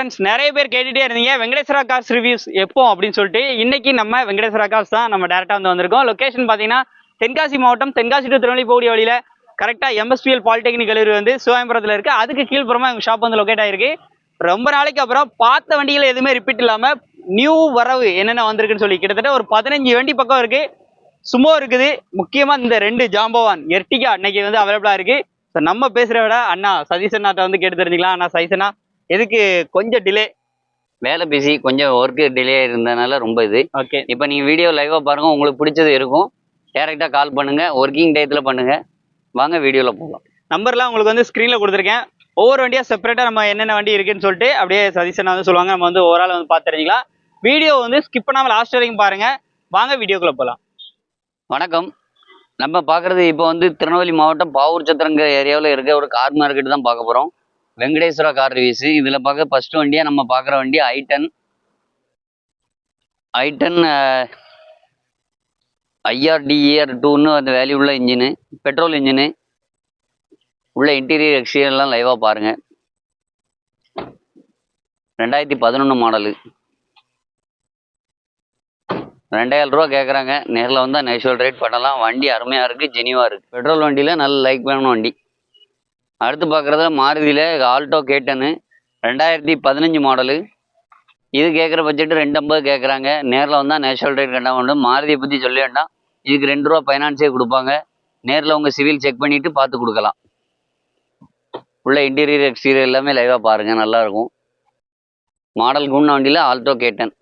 Friends நிறைய பேர் கேட்டுட்டே இருந்தீங்க. வெங்கடேஸ்வரா கார்ஸ் ரிவ்யூஸ் எப்போ அப்படின்னு சொல்லிட்டு இன்னைக்கு நம்ம வெங்கடேஸ்வரா கார்ஸ் தான் நம்ம டேரெக்டாக வந்து வந்திருக்கோம். லொகேஷன் பார்த்தீங்கன்னா தென்காசி மாவட்டம் தென்காசி டு திருநெல்வேலி போகக்கூடிய வழியில் கரெக்டாக எம்எஸ்பிஎல் பாலிடெக்னிக் கல்லூரி வந்து சிவாயம்பரத்தில் இருக்குது அதுக்கு கீழ்ப்புறமா எங்கள் ஷாப் வந்து லொக்கேட் ஆகிருக்கு ரொம்ப நாளைக்கு அப்புறம் பார்த்த வண்டிகள் எதுவுமே ரிப்பீட் இல்லாமல் நியூ வரவு என்னென்ன வந்திருக்குன்னு சொல்லி கிட்டத்தட்ட ஒரு பதினஞ்சு வண்டி பக்கம் இருக்குது சுமோ இருக்குது. முக்கியமாக இந்த ரெண்டு ஜாம்பவான் எர்டிகா அன்னைக்கு வந்து அவைலபிளாக இருக்குது ஸோ நம்ம பேசுகிற விட அண்ணா சதீஷ் அண்ணாட்ட வந்து கேட்டு தெரிஞ்சுக்கலாம். அண்ணா சதீஷ் அண்ணா எதுக்கு கொஞ்சம் டிலே வேலை பிஸி கொஞ்சம் ஒர்க்கு டிலே இருந்ததுனால ரொம்ப இது. ஓகே இப்போ நீங்கள் வீடியோ லைவாக பாருங்கள் உங்களுக்கு பிடிச்சது இருக்கும். டேரெக்டாக கால் பண்ணுங்கள் ஒர்க்கிங் டயத்தில் பண்ணுங்கள் வாங்க வீடியோவில் போகலாம் நம்பர்லாம் உங்களுக்கு வந்து ஸ்க்ரீனில் கொடுத்துருக்கேன். ஒவ்வொரு வண்டியாக செப்பரேட்டாக நம்ம என்னென்ன வண்டி இருக்குன்னு சொல்லிட்டு அப்படியே சதீஷன் வந்து சொல்லுவாங்க. நம்ம வந்து ஓவரால் வந்து பார்த்து தெரிஞ்சுக்கலாம். வீடியோ வந்து ஸ்கிப் பண்ணாமல் லாஸ்ட் வரைக்கும் பாருங்கள் வாங்க வீடியோக்குள்ளே போகலாம் வணக்கம். நம்ம பார்க்குறது இப்போ வந்து திருநெல்வேலி மாவட்டம் பாவூர் சத்திரங்கிற ஏரியாவில் இருக்க ஒரு கார் மார்க்கெட் தான் பார்க்க போகிறோம் வெங்கடேஸ்வரா கார் ரிவ்யூஸ் இதில் பார்க்க ஃபர்ஸ்ட் வண்டியாக நம்ம பார்க்குற வண்டி ஐட்டன் ஐட்டன் ஐஆர்டிஏஆர் டூன்னு அந்த வேல்யூ உள்ள இன்ஜினு பெட்ரோல் இன்ஜினு உள்ள இன்டீரியர் எக்ஸ்டீரியர்லாம் லைவாக பாருங்கள் ரெண்டாயிரத்தி பதினொன்று மாடலு ரெண்டாயிரம் ரூபா கேட்குறாங்க நேரில் வந்தால் நேச்சுரல் ரேட் பண்ணலாம். வண்டி அருமையாக இருக்குது ஜெனிவாக இருக்குது பெட்ரோல் வண்டியில் நல்ல லைக் பண்ண வண்டி. அடுத்து பார்க்குறதுல மாருதியில் ஆல்டோ கேட்டனு ரெண்டாயிரத்தி பதினஞ்சு மாடலு இது கேட்குற பட்ஜெட்டு ரெண்டு ஐம்பது கேட்குறாங்க நேரில் வந்தால் நேச்சுரல் ரேட் கண்டா வேண்டும் மாருதியை பற்றி சொல்ல வேண்டாம். இதுக்கு ரெண்டு ரூபா ஃபைனான்ஸே கொடுப்பாங்க. நேரில் உங்கள் சிவில் செக் பண்ணிவிட்டு பார்த்து கொடுக்கலாம். உள்ள இன்டீரியர் எக்ஸ்டீரியர் எல்லாமே லைவாக பாருங்கள் நல்லாயிருக்கும் மாடல் குண்ண வண்டியில் ஆல்டோ கேட்டன்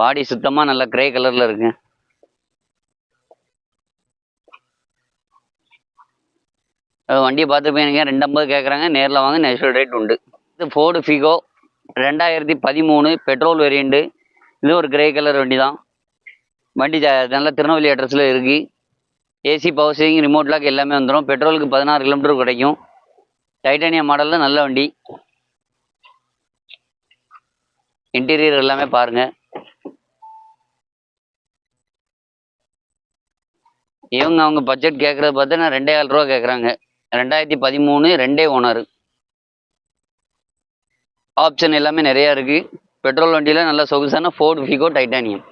பாடி சுத்தமாக நல்ல கிரே கலரில் இருக்குது வண்டியை பார்த்து வண்டியை பார்த்துருப்பீங்க ரெண்டு ஐம்பது கேட்குறாங்க நேரில் வாங்க நேச்சுரல் ரேட் உண்டு. இது ஃபோர்டு ஃபிகோ ரெண்டாயிரத்தி பதிமூணு பெட்ரோல் வேரியண்ட்டு இது ஒரு கிரே கலர் வண்டி தான் வண்டி நல்லா நல்ல திருநெல்வேலி அட்ரஸில் இருக்குது AC power steering remote lock எல்லாமே வந்துடும் பெட்ரோலுக்கு பதினாறு கிலோமீட்டர் கிடைக்கும். டைட்டானியம் மாடலில் நல்ல வண்டி. இன்டீரியர் எல்லாமே பாருங்கள் இவங்க அவங்க பட்ஜெட் கேட்குறது பார்த்தா ரெண்டாயிரம் ரூபா கேட்குறாங்க. ரெண்டாயிரத்தி பதிமூணு ரெண்டே ஓனர். ஆப்ஷன் எல்லாமே நிறையா இருக்குது பெட்ரோல் வண்டியில் நல்ல சொகுசான ஃபோர்டு ஃபிகோ டைட்டானியம்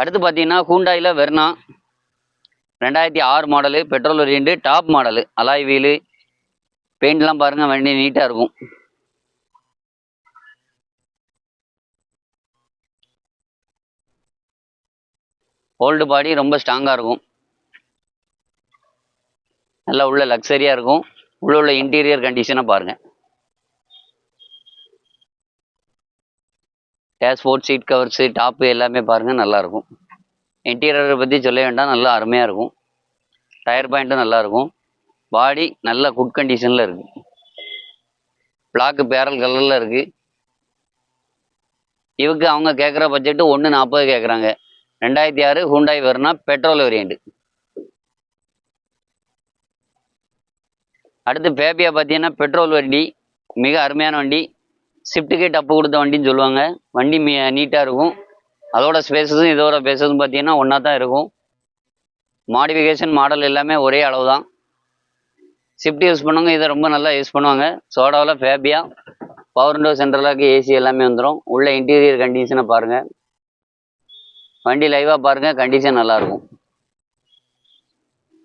அடுத்து பார்த்தீங்கன்னா ஹூண்டாயில் வெர்னா ரெண்டாயிரத்தி ஆறு model petrol variant top model alloy wheel பெயிண்ட்லாம் பாருங்கள் வண்டி நீட்டாக இருக்கும். ஓல்டு பாடி ரொம்ப ஸ்ட்ராங்காக இருக்கும். நல்லா உள்ள லக்ஸரியாக இருக்கும். உள்ள உள்ள இன்டீரியர் கண்டிஷனை பாருங்கள் டேஷ்போர்ட் சீட் கவர்ஸு டாப்பு எல்லாமே பாருங்கள் நல்லாயிருக்கும் இன்டீரியரை பற்றி சொல்ல வேண்டாம் நல்லா அருமையாக இருக்கும். டயர் பாயிண்ட்டும் நல்லாயிருக்கும் பாடி நல்ல குட் கண்டிஷனில் இருக்குது பிளாக்கு பேரல் கலரில் இருக்குது இவங்க அவங்க கேட்குற பட்ஜெட்டு ஒன்று நாற்பது கேட்குறாங்க ரெண்டாயிரத்தி ஆறு ஹூண்டாய் வெர்னா பெட்ரோல் வேரியண்ட் அடுத்து பேபியா பார்த்தீங்கன்னா பெட்ரோல் வண்டி மிக அருமையான வண்டி. ஷிஃப்ட்டுக்கே டப்பு கொடுத்த வண்டின்னு சொல்லுவாங்க. வண்டி மீ நீட்டாக இருக்கும். அதோட ஸ்பேசஸும் இதோட ஸ்பேசஸும் பார்த்தீங்கன்னா ஒன்றா தான் இருக்கும். மாடிஃபிகேஷன் மாடல் எல்லாமே ஒரே அளவு தான் ஷிஃப்ட் யூஸ் பண்ணுவாங்க இதை ரொம்ப நல்லா யூஸ் பண்ணுவாங்க. சோடாவில் Fabia power window central lock AC எல்லாமே வந்துடும் உள்ள இன்டீரியர் கண்டிஷனை பாருங்கள் வண்டி லைவாக பாருங்கள் கண்டிஷன் நல்லாயிருக்கும்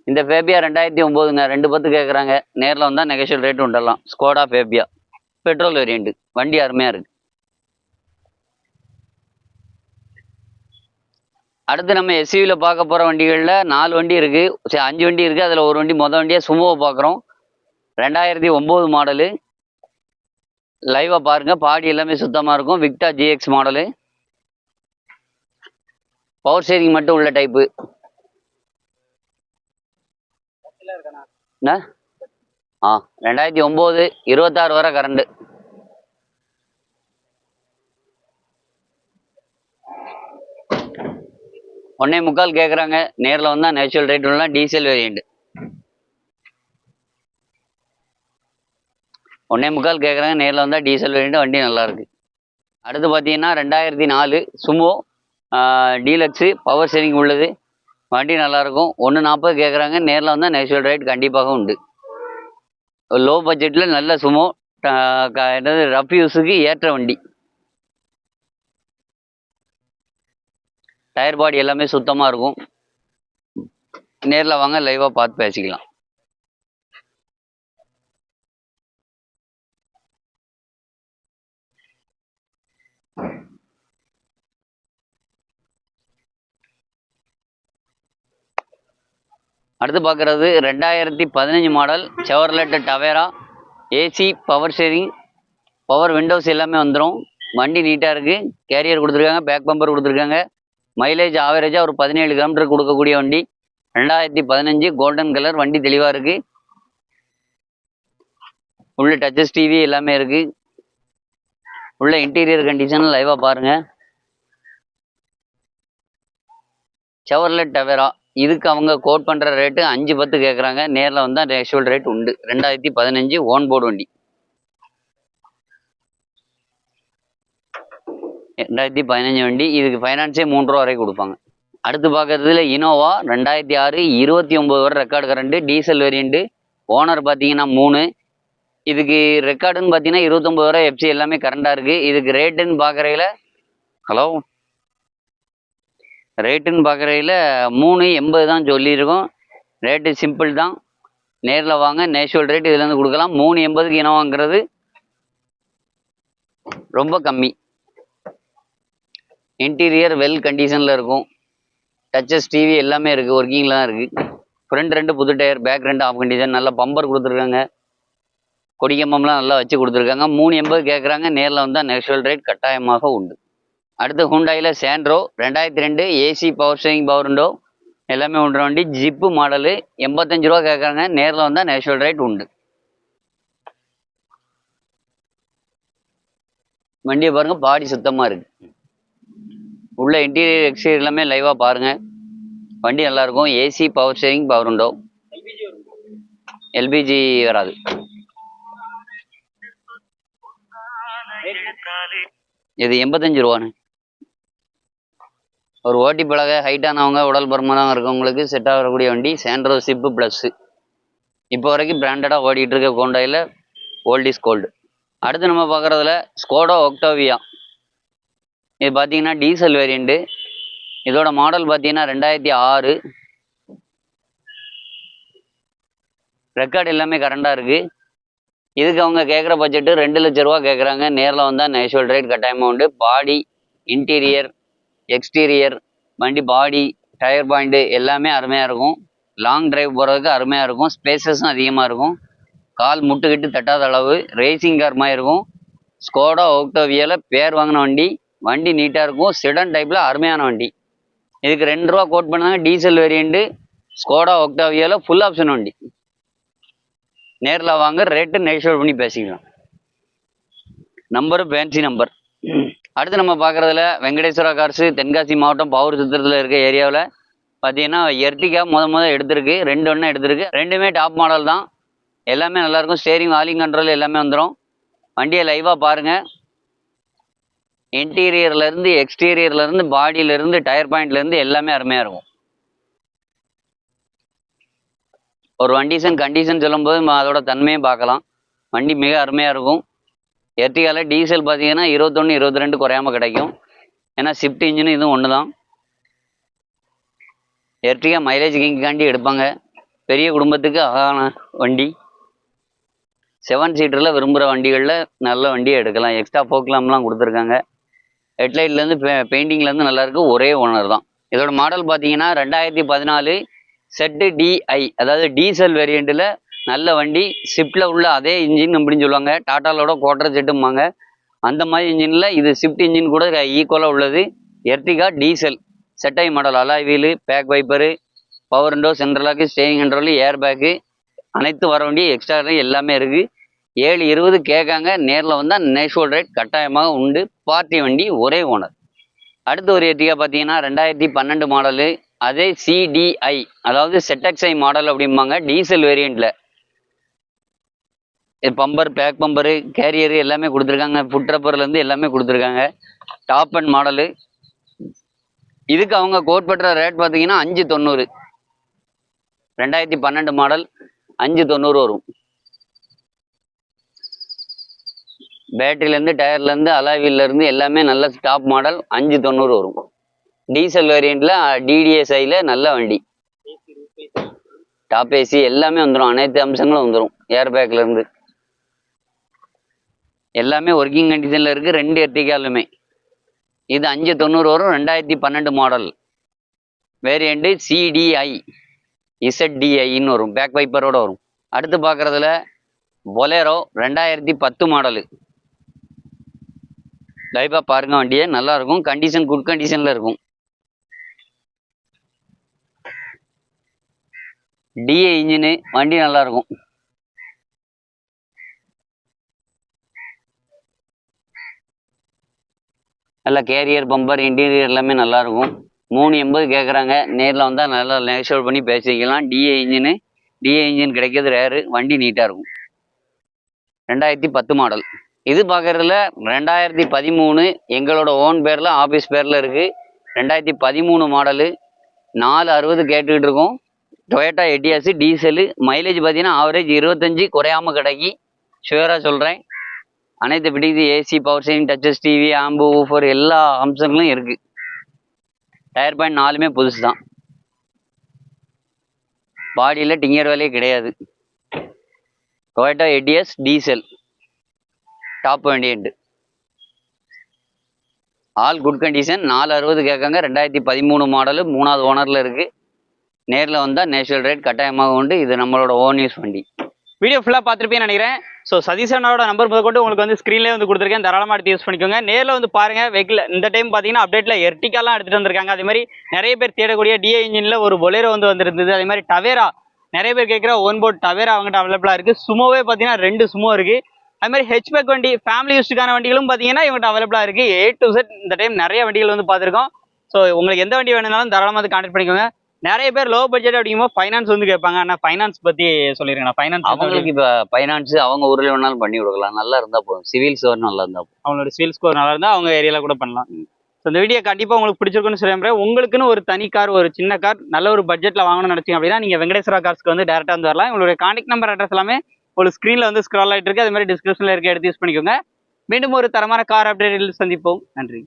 இந்த ஃபேபியா ரெண்டாயிரத்தி ஒம்போதுங்க ரெண்டு பத்து கேட்குறாங்க நேரில் வந்தால் நெகோஷியல் ரேட் உண்டலாம். ஸ்கோடா ஃபேபியா பெட்ரோல் வேரியண்ட்டு வண்டி அருமையாக இருக்குது அடுத்து நம்ம எஸ்யூவில் பார்க்க போகிற வண்டிகளில் நாலு வண்டி இருக்குது சரி அஞ்சு வண்டி இருக்குது அதில் ஒரு வண்டி மொதல் வண்டியாக சுமோவை பார்க்குறோம். ரெண்டாயிரத்தி ஒம்பது மாடலு லைவாக பாருங்கள் பாடி எல்லாமே சுத்தமாக இருக்கும். விக்டா ஜிஎக்ஸ் மாடலு பவர் ஸ்டேரிங் மட்டும் உள்ள டைப்பு என்ன? ஆ ரெண்டாயிரத்தி ஒம்பது இருபத்தாறு வரை கரண்டு ஒன்னே முக்கால் கேட்குறாங்க நேரில் வந்தால் நேச்சுரல் ரேட் உள்ள டீசல் வேரியண்ட் ஒன்னே முக்கால் கேட்குறாங்க நேரில் வந்தால் டீசல் வேரியண்ட் வண்டி நல்லாயிருக்கு அடுத்து பார்த்தீங்கன்னா ரெண்டாயிரத்தி நாலு சுமோ டீலக்ஸு பவர் ஸ்டேரிங் உள்ளது. வண்டி நல்லாயிருக்கும் ஒன்று நாற்பது கேட்குறாங்க நேரில் வந்தால் நேச்சுரல் ரேட் கண்டிப்பாக உண்டு. லோ பட்ஜெட்டில் நல்ல சுமோ என்னது ரஃப் யூஸுக்கு ஏற்ற வண்டி. டயர் பாடி எல்லாமே சுத்தமாக இருக்கும். நேரில் வாங்க லைவாக பார்த்து பேசிக்கலாம். அடுத்து பார்க்குறது ரெண்டாயிரத்தி பதினஞ்சு model Chevrolet Tavera AC power steering power windows எல்லாமே வந்துடும் வண்டி நீட்டாக இருக்குது கேரியர் கொடுத்துருக்காங்க பேக் பம்பர் கொடுத்துருக்காங்க. மைலேஜ் ஆவரேஜாக ஒரு பதினேழு கிலோமீட்டர் கொடுக்கக்கூடிய வண்டி. ரெண்டாயிரத்தி பதினஞ்சு கோல்டன் கலர் வண்டி தெளிவாக இருக்குது உள்ள டச்சஸ் டிவி எல்லாமே இருக்குது உள்ள இன்டீரியர் கண்டிஷன் லைவாக பாருங்கள் செவர்லெட் டவேரா. இதுக்கு அவங்க கோட் பண்ணுற ரேட்டு அஞ்சு பத்து கேட்குறாங்க நேரில் வந்தால் ஆக்சுவல் ரேட் உண்டு. ரெண்டாயிரத்தி பதினஞ்சு ஓன் போர்டு வண்டி. ரெண்டாயிரத்தி பதினஞ்சு வண்டி. இதுக்கு ஃபைனான்ஸே மூன்று ரூபா வரைக்கும் கொடுப்பாங்க. அடுத்து பார்க்கறதுல இனோவா ரெண்டாயிரத்தி ஆறு இருபத்தி ஒம்பது வரை record current diesel variant owner பார்த்தீங்கன்னா மூணு. இதுக்கு ரெக்கார்டுன்னு பார்த்தீங்கன்னா இருபத்தொம்பது வரை எஃப்சி எல்லாமே கரண்டாக இருக்குது இதுக்கு ரேட்டுன்னு பார்க்குறையில ஹலோ ரேட்டுன்னு பார்க்குறையில் மூணு எண்பது தான் சொல்லியிருக்கோம். ரேட்டு சிம்பிள் தான். நேரில் வாங்க நேச்சுரல் ரேட் இதுலேருந்து கொடுக்கலாம். மூணு எண்பதுக்கு இனோவாங்கிறது ரொம்ப கம்மி. இன்டீரியர் வெல் கண்டிஷனில் இருக்கும். டச்சஸ் டிவி எல்லாமே இருக்குது ஒர்க்கிங்கில் தான் இருக்குது ஃப்ரண்ட் ரெண்டு புது டயர் பேக் ரெண்டு ஆஃப் கண்டிஷன் நல்ல பம்பர் கொடுத்துருக்காங்க. கொடிக்கம்பம்லாம் நல்லா வச்சு கொடுத்துருக்காங்க. மூணு எண்பது கேட்குறாங்க நேரில் வந்தால் நேச்சுரல் ரேட் கட்டாயமாக உண்டு. அடுத்து ஹுண்டாயில் சேண்ட்ரோ ரெண்டாயிரத்தி ரெண்டு ஏசி பவர் ஸ்டேரிங் பவர் உண்டோ. எல்லாமே உண்டு வண்டி. ஜிப்பு மாடலு எண்பத்தஞ்சு ரூபா கேட்குறாங்க. நேரில் வந்தால் நேச்சுரல் ரேட் உண்டு. வண்டியை பாருங்கள் பாடி சுத்தமாக இருக்குது உள்ள இன்டீரியர் எக்ஸ்டீரியர் எல்லாமே லைவாக பாருங்கள் வண்டி நல்லாயிருக்கும் ஏசி பவர் ஸ்டேரிங் பவர் உண்டோ. எல்பிஜி வராது. இது எண்பத்தஞ்சு ரூபான்னு. ஒரு ஓட்டி பழக ஹைட்டானவங்க உடல் பருமனாக இருக்கவங்களுக்கு செட் ஆகக்கூடிய வண்டி சேண்ட்ரோ சிப்பு ப்ளஸ்ஸு இப்போ வரைக்கும் பிராண்டடாக ஓடிட்டு இருக்க கோண்டாயில் ஓல்ட் இஸ் கோல்டு அடுத்து நம்ம பார்க்குறதுல ஸ்கோடோ ஒக்டோவியா இது பார்த்தீங்கன்னா டீசல் வேரியண்ட்டு இதோட மாடல் பார்த்தீங்கன்னா ரெண்டாயிரத்தி ஆறு. ரெக்கார்டு எல்லாமே கரண்டாக இருக்குது இதுக்கு அவங்க கேட்குற பட்ஜெட்டு ரெண்டு லட்ச ரூபா கேட்குறாங்க. நேரில் வந்தால் நேச்சுரல் ரேட் கட்டாயமாக உண்டு. பாடி இன்டீரியர் எக்ஸ்டீரியர் வண்டி பாடி டயர் பாயிண்ட்டு எல்லாமே அருமையாக இருக்கும். லாங் டிரைவ் போகிறதுக்கு அருமையாக இருக்கும். ஸ்பேசஸும் அதிகமாக இருக்கும். கால் முட்டுக்கிட்டு தட்டாத அளவு ரேசிங் கார் மாதிரி இருக்கும். ஸ்கோடா ஓக்டோவியாவில் பேர் வாங்கின வண்டி. வண்டி நீட்டாக இருக்கும். சிடன் டைப்பில் அருமையான வண்டி. இதுக்கு ரெண்டு ரூபா கோட் பண்ணாங்க. டீசல் வேரியண்ட்டு ஸ்கோடா ஒக்டாவியாவில் ஃபுல் ஆப்ஷன் வண்டி. நேரில் வாங்க ரேட்டு நெகோஷியேட் பண்ணி பேசிக்கலாம். நம்பரு ஃபேன்சி நம்பர் அடுத்து நம்ம பார்க்குறதுல வெங்கடேஸ்வரா கார்ஸு தென்காசி மாவட்டம் பவர் சித்திரத்தில் இருக்க ஏரியாவில் பார்த்தீங்கன்னா எர்டிகா முத முத எடுத்திருக்கு. ரெண்டு ஒன்று எடுத்திருக்கு. ரெண்டுமே டாப் மாடல் தான். எல்லாமே நல்லாயிருக்கும் ஸ்டேரிங் வாலிங் கண்ட்ரோல் எல்லாமே வந்துடும் வண்டியை லைவாக பாருங்கள் இன்டீரியர்லேருந்து எக்ஸ்டீரியர்லேருந்து பாடியிலேருந்து டயர் பாயிண்ட்லேருந்து எல்லாமே அருமையாக இருக்கும். ஒரு வண்டிசன் கண்டிஷன் சொல்லும்போது அதோட தன்மையை பார்க்கலாம். வண்டி மிக அருமையாக இருக்கும். எர்டிகால டீசல் பார்த்தீங்கன்னா இருபத்தொன்று இருபத்தி ரெண்டு குறையாமல் கிடைக்கும். ஏன்னா ஷிஃப்ட் இன்ஜின் இதுவும் ஒன்று தான் எர்டிகா மைலேஜ் கிங்காண்டி எடுப்பாங்க. பெரிய குடும்பத்துக்கு அழகான வண்டி. செவன் சீட்டரில் விரும்புகிற வண்டிகளில் நல்ல வண்டியை எடுக்கலாம். எக்ஸ்ட்ரா போக்லாம்லாம் கொடுத்துருக்காங்க. ஹெட்லைட்லேருந்து பெ பெயிண்டிங்லேருந்து நல்லாயிருக்கு ஒரே ஓனர் தான். இதோட மாடல் பார்த்தீங்கன்னா ரெண்டாயிரத்தி பதினாலு செட்டு டிஐ அதாவது டீசல் வேரியண்ட்டில் நல்ல வண்டி ஷிஃப்ட்டில் உள்ள அதே இன்ஜின் அப்படின்னு சொல்லுவாங்க. டாட்டாலோட குவார்டர் செட்டும்பாங்க அந்த மாதிரி இன்ஜினில் இது ஷிஃப்ட் இன்ஜின் கூட ஈக்குவலாக உள்ளது. எர்டிகா டீசல் செட்டை model alloy wheel back wiper power window central lock steering control air bag அனைத்து வர வண்டி எக்ஸ்ட்ரா எல்லாமே இருக்குது ஏழு இருபது கேட்காங்க. நேரில் வந்தால் நேஷுவல் ரேட் கட்டாயமாக உண்டு. பார்ட்டி வண்டி ஒரே ஓனர் அடுத்து ஒரு எட்டிகா பார்த்தீங்கன்னா ரெண்டாயிரத்தி பன்னெண்டு மாடலு அதே சிடிஐ அதாவது செட்டக்ஸை மாடல் அப்படிம்பாங்க. டீசல் வேரியண்ட்டில் பம்பர் பேக் பம்பரு கேரியரு எல்லாமே கொடுத்துருக்காங்க. ஃபுட் ரப்பர்லேருந்து எல்லாமே கொடுத்துருக்காங்க. டாப் அண்ட் மாடலு இதுக்கு அவங்க கோட் பண்ற ரேட் பார்த்தீங்கன்னா அஞ்சு தொண்ணூறு. ரெண்டாயிரத்தி பன்னெண்டு மாடல் அஞ்சு தொண்ணூறு வரும். பேட்டரியிலேருந்து டயர்லேருந்து அலாவிலேருந்து எல்லாமே நல்ல டாப் மாடல் அஞ்சு தொண்ணூறு வரும். டீசல் வேரியண்ட்டில் டிடிஎஸ்ஐயில் நல்ல வண்டி. டாப் ஏசி எல்லாமே வந்துடும் அனைத்து அம்சங்களும் வந்துடும் ஏர் பேக்லேருந்து எல்லாமே ஒர்க்கிங் கண்டிஷனில் இருக்குது ரெண்டு எர்டிகாலுமே இது அஞ்சு தொண்ணூறு வரும். ரெண்டாயிரத்தி பன்னெண்டு மாடல் வேரியண்ட்டு சிடிஐ இசட்டிஐன்னு வரும். பேக் வைப்பரோட வரும். அடுத்து பார்க்குறதுல பொலேரோ ரெண்டாயிரத்தி பத்து மாடலு லைவாக பாருங்க வண்டியை. நல்லாயிருக்கும் கண்டிஷன் குட் கண்டிஷனில் இருக்கும். டிஏ இன்ஜினு வண்டி நல்லாயிருக்கும் நல்ல கேரியர் பம்பர் இன்டீரியர் எல்லாமே நல்லாயிருக்கும். மூணு எண்பது கேட்குறாங்க நேரில் வந்தால் நல்லா நேஷோல் பண்ணி பேசிக்கலாம். டிஏ இன்ஜினு டிஏ இன்ஜின் கிடைக்கிறது ரேரு வண்டி நீட்டாக இருக்கும். ரெண்டாயிரத்தி பத்து மாடல் இது பார்க்குறதுல ரெண்டாயிரத்தி பதிமூணு எங்களோட ஓன் பேரில் ஆஃபீஸ் பேரில் இருக்குது ரெண்டாயிரத்தி பதிமூணு மாடலு நாலு அறுபது கேட்டுக்கிட்டு இருக்கோம். டொயேட்டா எட்டியாஸு டீசலு மைலேஜ் பார்த்தீங்கன்னா ஆவரேஜ் இருபத்தஞ்சி குறையாம கிடைக்கி. ஷுவராக சொல்கிறேன் அனைத்து பிடிக்குது AC power steering touches TV amp woofer எல்லா அம்சங்களும் இருக்குது டயர் பாயிண்ட் நாலுமே புதுசு தான். பாடியில் டிங்கர் வேலையே கிடையாது. Toyota Etios diesel top variant all good condition நாலு அறுபது கேட்காங்க. ரெண்டாயிரத்தி பதிமூணு மாடலு மூணாவது ஓனரில் இருக்குது நேரில் வந்தால் நேஷனல் ரேட் கட்டாயமாக உண்டு. இது நம்மளோட ஓன் யூஸ் வண்டி. வீடியோ ஃபுல்லாக பார்த்துருப்பேன்னு நினைக்கிறேன். ஸோ சதீஷனோட நம்பர் முதற்கொண்டு உங்களுக்கு வந்து ஸ்க்ரீன்லேயே வந்து கொடுத்துருக்கேன். தாராளமாக எடுத்து யூஸ் பண்ணிக்கோங்க. நேரில் வந்து பாருங்கள் வெஹிக்கிள் இந்த டைம் பார்த்தீங்கன்னா அப்டேட்டில் எர்டிகாலாம் எடுத்துகிட்டு வந்திருக்காங்க. அதே மாதிரி நிறைய பேர் தேடக்கூடிய டிஏ இன்ஜினில் ஒரு பொலேரோ வந்து வந்திருந்தது. அதே மாதிரி டவேரா நிறைய பேர் கேட்குற ஒன் போட் டவேரா அவங்ககிட்ட அவைலபிளாக இருக்குது சுமோவே பார்த்தீங்கன்னா ரெண்டு சுமோ இருக்குது அது மாதிரி ஹெச்பேக் வண்டி ஃபேமிலி யூஸ்டுக்கான வண்டிகளும் பார்த்தீங்கன்னா இவங்ககிட்ட அவைலபிளாக இருக்குது ஏ டு செட் இந்த டைம் நிறைய வண்டிகள் வந்து பார்த்துருக்கோம். ஸோ உங்களுக்கு எந்த வண்டி வேணுனாலும் தாராளமாக வந்து கான்டெக்ட் பண்ணிக்கோங்க. நிறைய பேர் லோ பட்ஜெட் அப்படிங்கும்போது ஃபைனான்ஸ் வந்து கேட்பாங்க. ஆனால் ஃபைனான்ஸ் பற்றி சொல்லிருங்க ஃபைனான்ஸ் அவங்களுக்கு இப்போ ஃபைனான்ஸ் அவங்க ஊரில் வேணாலும் பண்ணி கொடுக்கலாம். நல்லா இருந்தால் போதும். சிவில் ஸ்டோர் நல்லா இருந்தால் போதும். அவங்களோட சேல் ஸ்கோர் நல்லா இருந்தால் அவங்க ஏரியாவில் கூட பண்ணலாம். ஸோ இந்த வீடியோ கண்டிப்பாக உங்களுக்கு பிடிச்சிருக்குன்னு சொல்லுறேன் உங்களுக்குன்னு ஒரு தனி கார் ஒரு சின்ன கார் நல்ல ஒரு பட்ஜெட்டில் வாங்கணும்னு நினச்சிங்க அப்படின்னா நீங்கள் வெங்கடேஸ்வரா கார்ஸ்க்கு வந்து டேரெக்டாக வந்து வரலாம். உங்களுடைய கான்டாக்ட் நம்பர் அட்ரஸ் எல்லாமே உங்களுக்கு ஸ்க்ரீனில் வந்து ஸ்க்ரால் ஆகிட்டு இருக்கு. அது மாதிரி டிஸ்கிரிப்ஷனில் இருக்க எடுத்து யூஸ் பண்ணிக்கோங்க. மீண்டும் ஒரு தரமான கார் அப்டேட்டில் சந்திப்போம். நன்றி.